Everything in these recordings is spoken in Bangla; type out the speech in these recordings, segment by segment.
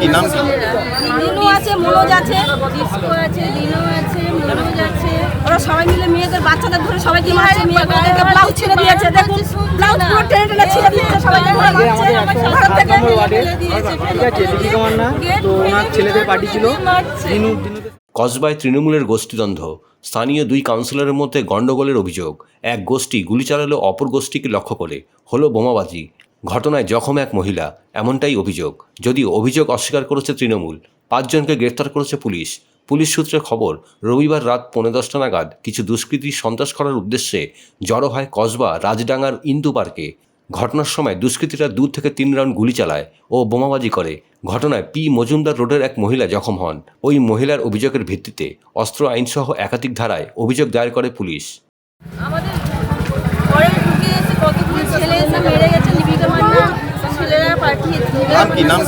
কি নাম? কি দিনু আছে মনোজ আছে ডিস্কো আছে দিনু আছে মনোজ আছে। ওরা সবাই মিলে মেয়েদের বাচ্চাদের ধরে সবাইকে মারছে মেয়েদেরকে ব্লাউজ ছিঁড়ে দিয়েছে দেখুন ব্লাউজ পুরো টেনে টেনে ছিঁড়ে দিয়েছে সবাইকে মারছে থেকে ঠিক আছে মান্না তো ওনার ছেলেদের পার্টি ছিল দিনু কসবায় তৃণমূলের গোষ্ঠীদ্বন্দ্ব। স্থানীয় দুই কাউন্সিলরের মধ্যে গণ্ডগোলের অভিযোগ। এক গোষ্ঠী গুলি চালালো অপর গোষ্ঠীকে লক্ষ্য করে। হলো বোমাবাজি। ঘটনায় জখম এক মহিলা, এমনটাই অভিযোগ। যদিও অভিযোগ অস্বীকার করেছে তৃণমূল, পাঁচজনকে গ্রেফতার করেছে পুলিশ। পুলিশ সূত্রে খবর, রবিবার রাত পৌনে দশটা নাগাদ কিছু দুষ্কৃতী সন্ত্রাস করার উদ্দেশ্যে জড়ো হয় কসবা রাজডাঙ্গার ইন্দু পার্কে। ঘটনার সময় দুষ্কৃতীরা দূর থেকে তিন রাউন্ড গুলি চালায় ও বোমাবাজি করে। ঘটনায় পি মজুমদার রোডের এক মহিলা জখম হন। ওই মহিলার অভিযোগের ভিত্তিতে অস্ত্র আইনসহ একাধিক ধারায় অভিযোগ দায়ের করে পুলিশ। আমাদের কি, নাম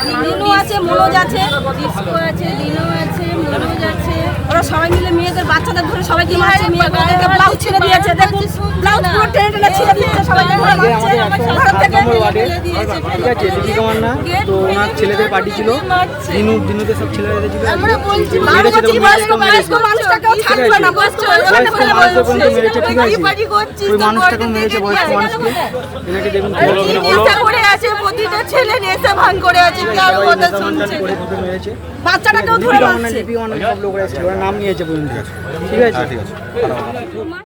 কি? দিনু আছে মনোজ আছে ডিস্কো আছে দিনু আছে মনোজ আছে ওরা সবাই মিলে মেয়েদের বাচ্চাদের ধরে সবাইকে মারছে মেয়েদেরকে ছিঁড়ে দিয়েছে দেখুন ব্লাউজ পুরো টেনে টেনে ছিঁড়ে দিয়েছে সবাইকে ধরে মারছে ঘর থেকে ঠিক আছে মান্না তো ওনার ছেলেদের পার্টি ছিল দিনু দিনুতে সব ছিল আমরা বলছি মেরেছে বয়স্ক বয়স্ক মানুষটাকেও ছাড়বে না বয়স্ক বয়স্ক মানুষদের পর্যন্ত মেরেছে ঠিক আছে ওই মানুষটাকে মেরেছে বয়স্ক মানুষকে এনাকে দেখুন নেশা করে আছে প্রতিটা ছেলে নেশা ভান করে আছে কার কথা শুনছে বাচ্চাটাকেও ধরে মারছে সব লোকরা নাম নিয়েছে পর্যন্ত ঠিক আছে ঠিক আছে